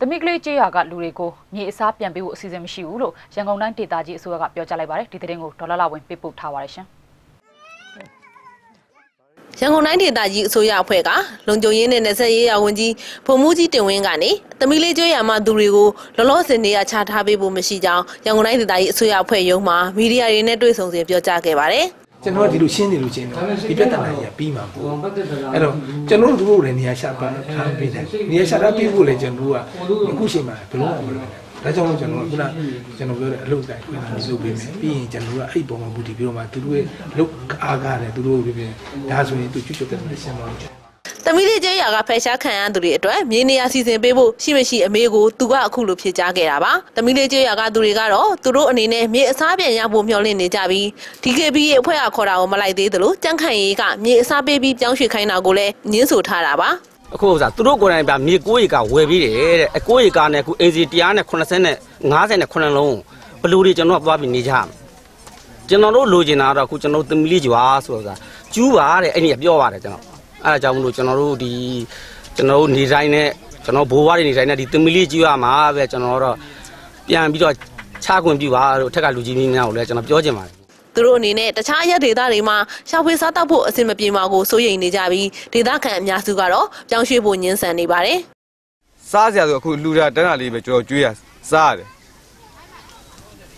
တမိကလေးကျေးရွာကလူတွေကိုမြေအစားပြန်ပေးဖို့အစီအစဉ်မရှိဘူးလို့ရန်ကုန်တိုင်းဒေသကြီးအစိုးရကပြောကြားလိုက်ပါတယ်ဒီသတင်းကိုဒေါ်လာလာဝင်ပေးပို့ထားပါတယ်ရှင်ရန်ကုန်တိုင်းဒေသကြီးအစိုးရအဖွဲ့ကလုံခြုံရေးနဲ့နယ်စပ်ရေးရာဝန်ကြီးဗိုလ်မှူးကြီးတင်ဝင်းကနေသမီးလေးကျွေးရမှသူတွေကိုလောလောဆယ်နေရာချထားပေးဖို့မရှိကြောင်းရန်ကုန်တိုင်းဒေသကြီးအစိုးရအဖွဲ့ရုံးမှမီဒီယာတွေနဲ့တွေ့ဆုံစဉ်ပြောကြားခဲ့ပါတယ်။ ကျွန်တော်ကဒီလိုရှင်းနေလို့ချင်းတော့ဒီပြဿနာကြီးကပြီးမှာပေါ့အဲ့တော့ကျွန်တော်တို့တို့လည်းနေရာရှာပါထားပေးတယ်နေရာရှာထားပေးဖို့လည်းကျွန်တော်တို့ကအခုချိန်မှာဘယ်လိုမှမလုပ်နိုင်ဒါကြောင့်မို့ကျွန်တော်ကခုနကျွန်တော်ပြောတဲ့အလုပ်တိုင်းခွင့်ပြုပေးမယ်ပြီးရင်ကျွန်တော်ကအဲ့ဒီပုံမှာဘူတီပြီးတော့မှသူတို့ရဲ့လုပ်အားကားတယ်သူတို့ကိုပြင်ဒါဆိုရင်သူချွတ်ချွတ်တဲ့ရှင်းပါလို့သ မီးလေးကျွေးရကဖယ်ရှားခံရသူတွေအတွက်မြေနေရာစီစဉ်ပေးဖို့ရှိမရှိအမေကိုသူကအခုလိုဖြေကြားခဲ့တာပါသမီးလေးကျွေးရကသူတွေကတော့သူတို့အနေနဲ့မြေအစားပြန်ရဖို့မျှော်လင့်နေကြပြီး DKB ရဲ့အဖွဲ့အခေါ်တာကိုမလိုက်သေးသလိုကြန့်ခိုင်ရေးကမြေအစားပေးပြီးပြောင်းရွှေ့ခိုင်းတာကိုလည်းညှင်းဆိုထားတာပါအခုဥစားသူတို့ကိုယ်တိုင်ပြမြေ9ရေကဝယ်ပြီးတယ်တဲ့အ9ရေကနဲ့အခု AC 100နဲ့80နဲ့50နဲ့9လုံးဘလူတွေကျွန်တော်ကသွားပြီးနေကြမှာကျွန်တော်တို့လိုချင်တာကတော့အခုကျွန်တော်သမီးလေးကြွားဆိုတော့ကျူးပါတဲ့အဲ့ဒီကပြောပါတယ်ကျွန်တော် အဲ့ဒါကြောင့်မလို့ကျွန်တော်တို့ဒီကျွန်တော်တို့နေတိုင်းနဲ့ကျွန်တော်ဘိုးဘွားတွေနေတိုင်းနဲ့ဒီသမီးလေးကြွားမှာပဲကျွန်တော်တော့ပြန်ပြီးတော့ချခွင့်ပြုပါလို့ထက်ကလူကြီးမင်းများကိုလည်းကျွန်တော်ပြောချင်ပါတယ်သူတို့အနေနဲ့တခြားရက်ဒေသတွေမှာရှာဖွေစားတောက်ဖို့အဆင်မပြေမှာကိုစိုးရိမ်နေကြပြီးဒေသခံအများစုကတော့ပြောင်းရွှေ့ဖို့ညှင်းဆန်နေပါတယ်စားစရာဆိုအခုလူတာတန်းတာလေးပဲကျွန်တော်ကျွေးရစားရတယ်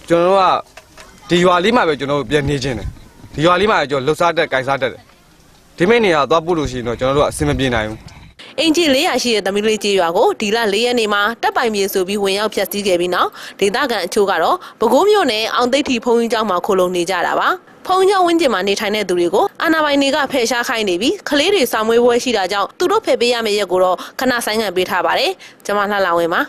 ကျွန်တော်တို့ကဒီရွာလေးမှာပဲကျွန်တော်တို့ပြန်နေချင်းတယ်ဒီရွာလေးမှာကျွန်တော်လှုပ်စားတက်၊ကြိုက်စားတက်တယ် ဒီမိနေရသွားပို့လို့ရှိရင်တော့ကျွန်တော်တို့ကအဆင်မပြေနိုင်ဘူးအင်ဂျီ400ရှိတဲ့သမီးလေးကြီးရွာကိုဒီလ4ရက်နေ့မှာတပ်ပိုင်မြေဆိုပြီးဝင်ရောက်ဖျက်ဆီးခဲ့ပြီးနောက်ဒေသခံအချို့ကတော့ပဲခူးမြို့နယ်အောင်သိပ်ထီဖုံကြီးကျောင်းမှာခိုလုံနေကြတာပါဖုံကျောင်းဝင်းကျင်မှာနေထိုင်တဲ့သူတွေကိုအာနာပိုင်တွေကဖယ်ရှားခိုင်းနေပြီးကလေးတွေစာမွေးပွဲရှိတာကြောင့်သူတို့ဖယ်ပေးရမယ့်ရက်ကိုတော့ခဏဆိုင်ငံ့ပေးထားပါတယ်ကျွန်မလှလှဝင်ပါ